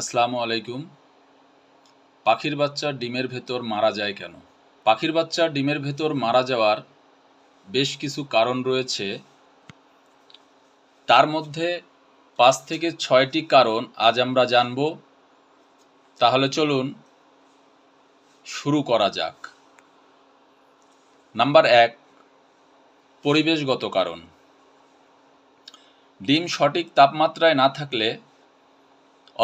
আসসালামু আলাইকুম। পাখির বাচ্চা ডিমের ভেতর মারা যায় কেন? পাখির বাচ্চা ডিমের ভেতর মারা যাওয়ার বেশ কিছু কারণ রয়েছে। তার মধ্যে পাঁচ থেকে ছয়টি কারণ আজ আমরা জানব। তাহলে চলুন শুরু করা যাক। নাম্বার এক, পরিবেশগত কারণ। ডিম সঠিক তাপমাত্রায় না থাকলে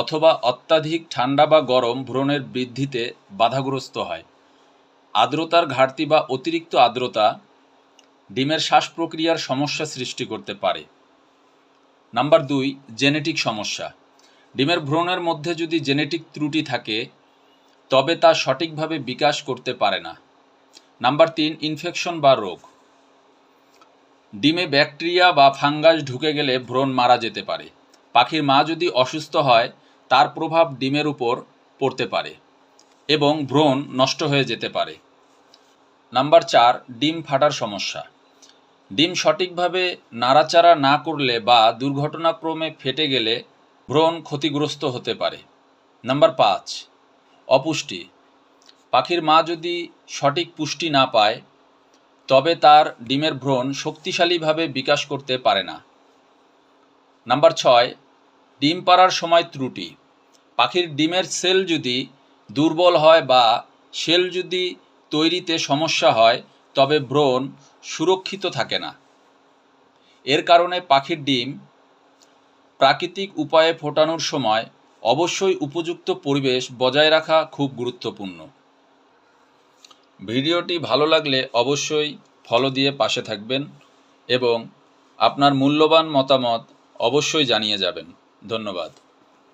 অথবা অত্যাধিক ঠান্ডা বা গরম ভ্রূণের বৃদ্ধিতে বাধাগ্রস্ত হয়। আর্দ্রতার ঘাটতি বা অতিরিক্ত আর্দ্রতা ডিমের শ্বাস প্রক্রিয়ার সমস্যা সৃষ্টি করতে পারে। নাম্বার দুই, জেনেটিক সমস্যা। ডিমের ভ্রণের মধ্যে যদি জেনেটিক ত্রুটি থাকে, তবে তা সঠিকভাবে বিকাশ করতে পারে না। নাম্বার তিন, ইনফেকশন বা রোগ। ডিমে ব্যাকটেরিয়া বা ফাঙ্গাস ঢুকে গেলে ভ্রণ মারা যেতে পারে। পাখির মা যদি অসুস্থ হয় তার প্রভাব ডিমের উপর পড়তে পারে এবং ভ্রূণ নষ্ট হয়ে যেতে পারে। নাম্বার চার, ডিম ফাটার সমস্যা। ডিম সঠিকভাবে নাড়াচাড়া না করলে বা দুর্ঘটনাক্রমে ফেটে গেলে ভ্রণ ক্ষতিগ্রস্ত হতে পারে। নাম্বার পাঁচ, অপুষ্টি। পাখির মা যদি সঠিক পুষ্টি না পায়, তবে তার ডিমের ভ্রূণ শক্তিশালীভাবে বিকাশ করতে পারে না। নাম্বার ছয়, ডিম পাড়ার সময় ত্রুটি। পাখির ডিমের সেল যদি দুর্বল হয় বা সেল যদি তৈরিতে সমস্যা হয়, তবে ব্রণ সুরক্ষিত থাকে না। এর কারণে পাখির ডিম প্রাকৃতিক উপায়ে ফোটানোর সময় অবশ্যই উপযুক্ত পরিবেশ বজায় রাখা খুব গুরুত্বপূর্ণ। ভিডিওটি ভালো লাগলে অবশ্যই ফলো দিয়ে পাশে থাকবেন এবং আপনার মূল্যবান মতামত অবশ্যই জানিয়ে যাবেন। ধন্যবাদ।